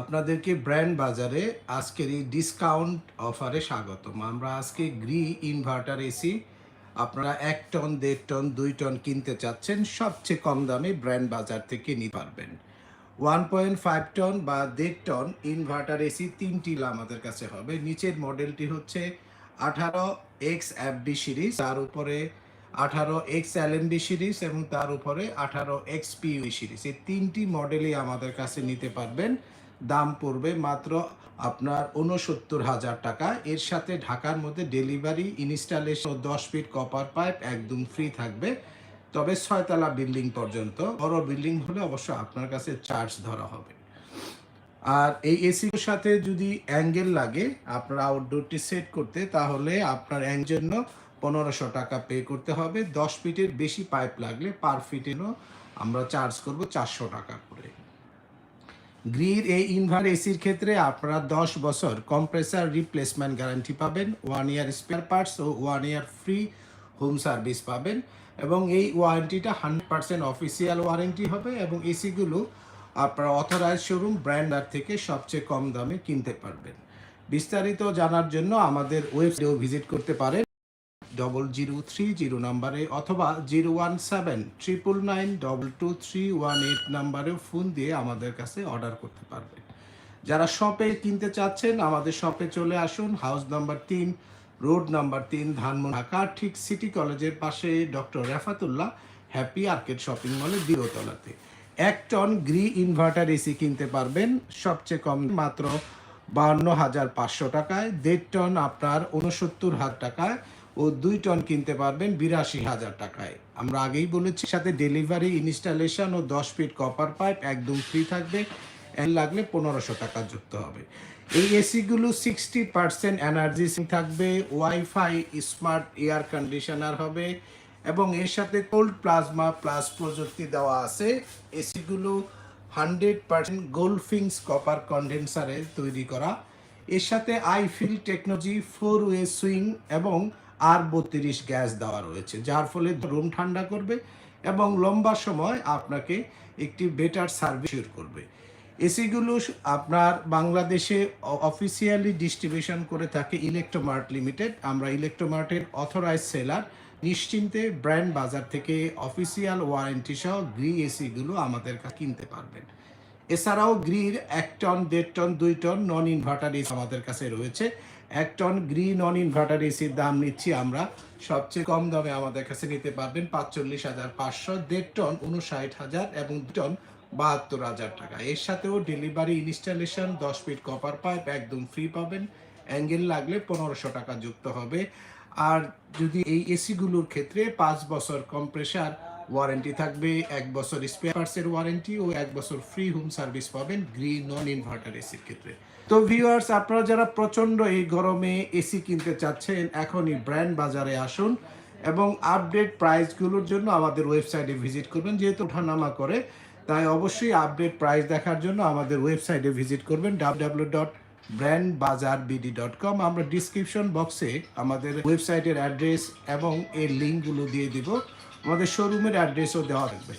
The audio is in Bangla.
আপনাদেরকে ব্র্যান্ড বাজারে আজকের এই ডিসকাউন্ট অফারে স্বাগতম। আমরা আজকে গ্রি ইনভার্টার এসি আপনারা এক টন দেড় টন দুই টন কিনতে চাচ্ছেন, সবচেয়ে কম দামে ব্র্যান্ড বাজার থেকে নিতে পারবেন। ওয়ান পয়েন্ট ফাইভ টন বা দেড় টন ইনভার্টার এসি তিনটি আমাদের কাছে হবে। নিচের মডেলটি হচ্ছে আঠারো এক্স এফডি সিরিজ তার উপরে আঠারো এক্স এলএমডি সিরিজ এবং তার উপরে আঠারো এক্স পিউই সিরিজ এই তিনটি মডেলই আমাদের কাছে নিতে পারবেন। দাম পড়বে মাত্র আপনার উনসত্তর হাজার টাকা। এর সাথে ঢাকার মধ্যে ডেলিভারি, ইনস্টলেশন দশ ফিট কপার পাইপ একদম ফ্রি থাকবে। তবে ছয়তলা বিল্ডিং পর্যন্ত। বড় বিল্ডিং হলে অবশ্য আপনার কাছে চার্জ ধরা হবে। আর এই এসির সাথে যদি অ্যাঙ্গেল লাগে আপনার আউটডোরটি সেট করতে, তাহলে আপনার অ্যাঙ্গেল জন্য পনেরোশো টাকা পে করতে হবে। দশ ফিটের বেশি পাইপ লাগলে পার ফিটেরও আমরা চার্জ করব চারশো টাকা করে। গ্রির এই ইনভার এসির ক্ষেত্রে আপনারা দশ বছর কম্প্রেসার রিপ্লেসমেন্ট গ্যারান্টি পাবেন ওয়ান ইয়ার স্পেয়ার পার্টস ও one year free home service পাবেন এবং এই ওয়ারেন্টিটা হান্ড্রেড পার্সেন্ট অফিসিয়াল ওয়ারেন্টি হবে এবং এসিগুলো আপনারা অথরাইজ শোরুম ব্র্যান্ডার থেকে সবচেয়ে কম দামে কিনতে পারবেন। বিস্তারিত জানার জন্য আমাদের ওয়েবসাইটেও ভিজিট করতে পারেন। ডবল জিরো থ্রি জিরো নাম্বারে অথবা zero one seven triple nine double two three one eight নাম্বারেও phone দিয়ে আমাদের কাছে অর্ডার করতে পারবেন যারা শপে কিনতে চাচ্ছেন, আমাদের শপে চলে আসুন। হাউস নাম্বার তিন রোড নাম্বার তিন, ধানমন্ডি, ঢাকা। ঠিক সিটি কলেজের পাশে doctor Refatullah happy arcade shopping মলে দ্বিতীয়তলাতে এক টন গ্রি ইনভার্টার এসি কিনতে পারবেন। সবচেয়ে কম মাত্র বান্ন হাজার পাঁচশো টাকায়। দেড় টন আপনার উনসত্তর হাজার টাকায়। ও দুই টন কিনতে পারবেন বিরাশি হাজার টাকায়। আমরা আগেই বলেছি, সাথে ডেলিভারি, ইনস্টলেশন ও দশ ফিট কপার পাইপ একদম ফ্রি থাকবে। লাগলে পনেরোশো টাকা যুক্ত হবে। এই এসিগুলো সিক্সটি পার্সেন্ট এনার্জি থাকবে, ওয়াইফাই, স্মার্ট এয়ার কন্ডিশনার হবে এবং এর সাথে কোল্ড প্লাজমা প্লাস প্রযুক্তি দেওয়া আছে। এসিগুলো hundred percent gold fins copper কন্ডেন্সারে তৈরি করা। এর সাথে iFeel technology four way swing এবং আর বত্রিশ গ্যাস দেওয়া রয়েছে, যার ফলে রুম ঠান্ডা করবে এবং লম্বা সময় আপনাকে একটি বেটার সার্ভিস করবে। এসিগুলো আপনার বাংলাদেশে অফিসিয়ালি ডিস্ট্রিবিউশন করে থাকে ইলেকট্রোমার্ট লিমিটেড। আমরা ইলেকট্রোমার্টের অথরাইজ সেলার নিশ্চিন্তে ব্র্যান্ড বাজার থেকে অফিসিয়াল ওয়ারেন্টি সহ গ্রি এসিগুলো আমাদের কাছে কিনতে পারবেন। এছাড়াও গ্রির এক টন, দেড় টন, দুই টন নন ইনভার্টার আমাদের কাছে রয়েছে। এক টন গ্রিন অন ইনভার্টার এসির দাম নিচ্ছি আমরা। সবচেয়ে কম দামে আমাদের কাছে নিতে পারবেন পাঁচচল্লিশ হাজার পাঁচশো, দেড় টন উনষাট হাজার এবং টন বাহাত্তর হাজার টাকা। এর সাথেও ডেলিভারি ইনস্টলেশন দশ ফিট কপার পাইপ একদম ফ্রি পাবেন। অ্যাঙ্গেল লাগলে পনেরোশো টাকা যুক্ত হবে। আর যদি এই এসিগুলোর ক্ষেত্রে পাঁচ বছর কম্প্রেসার ওয়ারেন্টি থাকবে, এক বছর স্পেয়ার ওয়ারেন্টি ও এক বছর ফ্রি হোম সার্ভিস পাবেন গ্রিন নন ইনভার্টার এসির ক্ষেত্রে। তো ভিউয়ার্স, আপনারা যারা প্রচণ্ড এই গরমে এসি কিনতে চাচ্ছেন, এখনই ব্র্যান্ড বাজারে আসুন এবং আপডেট প্রাইসগুলোর জন্য আমাদের ওয়েবসাইটে ভিজিট করবেন, যেহেতু ওঠানামা করে। তাই অবশ্যই আপডেট প্রাইস দেখার জন্য আমাদের ওয়েবসাইটে ভিজিট করবেন W dot brand bazaar BD dot com আমরা ডিসক্রিপশন বক্সে আমাদের ওয়েবসাইটের অ্যাড্রেস এবং এর লিঙ্কগুলো দিয়ে দিব। আমাদের শোরুমের অ্যাড্রেসও দেওয়া থাকবে।